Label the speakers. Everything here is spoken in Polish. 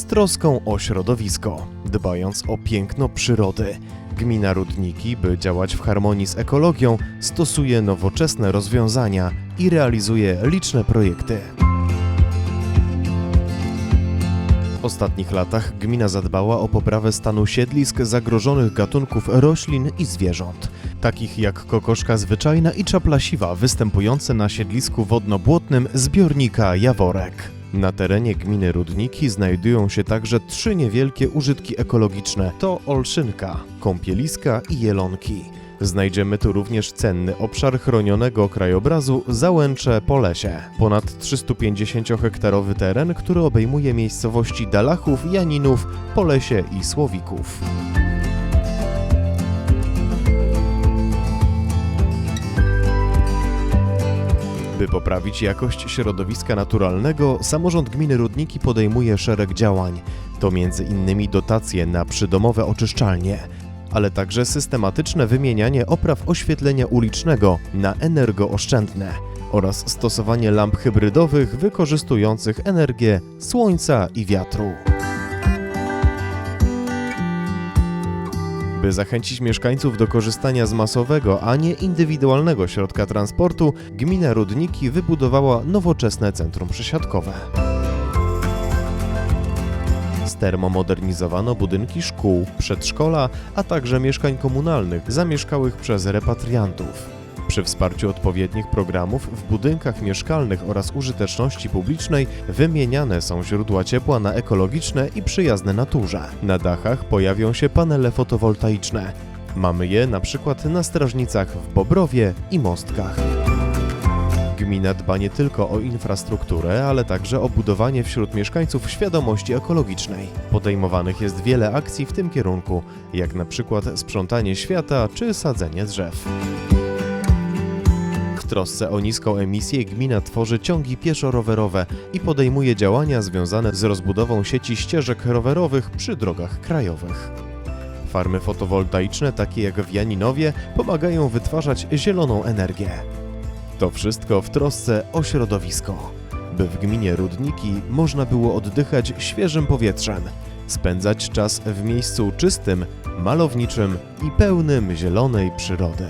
Speaker 1: z troską o środowisko, dbając o piękno przyrody. Gmina Rudniki, by działać w harmonii z ekologią, stosuje nowoczesne rozwiązania i realizuje liczne projekty. W ostatnich latach gmina zadbała o poprawę stanu siedlisk zagrożonych gatunków roślin i zwierząt, takich jak kokoszka zwyczajna i czapla siwa występujące na siedlisku wodno-błotnym zbiornika Jaworek. Na terenie gminy Rudniki znajdują się także trzy niewielkie użytki ekologiczne. To Olszynka, kąpieliska i Jelonki. Znajdziemy tu również cenny obszar chronionego krajobrazu Załęcze Polesie. Ponad 350-hektarowy teren, który obejmuje miejscowości Dalachów, Janinów, Polesie i Słowików. By poprawić jakość środowiska naturalnego, samorząd gminy Rudniki podejmuje szereg działań. To między innymi dotacje na przydomowe oczyszczalnie, ale także systematyczne wymienianie opraw oświetlenia ulicznego na energooszczędne oraz stosowanie lamp hybrydowych wykorzystujących energię słońca i wiatru. By zachęcić mieszkańców do korzystania z masowego, a nie indywidualnego środka transportu, gmina Rudniki wybudowała nowoczesne centrum przesiadkowe. Stermomodernizowano budynki szkół, przedszkola, a także mieszkań komunalnych zamieszkałych przez repatriantów. Przy wsparciu odpowiednich programów w budynkach mieszkalnych oraz użyteczności publicznej wymieniane są źródła ciepła na ekologiczne i przyjazne naturze. Na dachach pojawią się panele fotowoltaiczne. Mamy je na przykład na strażnicach w Bobrowie i Mostkach. Gmina dba nie tylko o infrastrukturę, ale także o budowanie wśród mieszkańców świadomości ekologicznej. Podejmowanych jest wiele akcji w tym kierunku, jak na przykład sprzątanie świata czy sadzenie drzew. Trosce o niską emisję gmina tworzy ciągi pieszo-rowerowe i podejmuje działania związane z rozbudową sieci ścieżek rowerowych przy drogach krajowych. Farmy fotowoltaiczne, takie jak w Janinowie, pomagają wytwarzać zieloną energię. To wszystko w trosce o środowisko, by w gminie Rudniki można było oddychać świeżym powietrzem, spędzać czas w miejscu czystym, malowniczym i pełnym zielonej przyrody.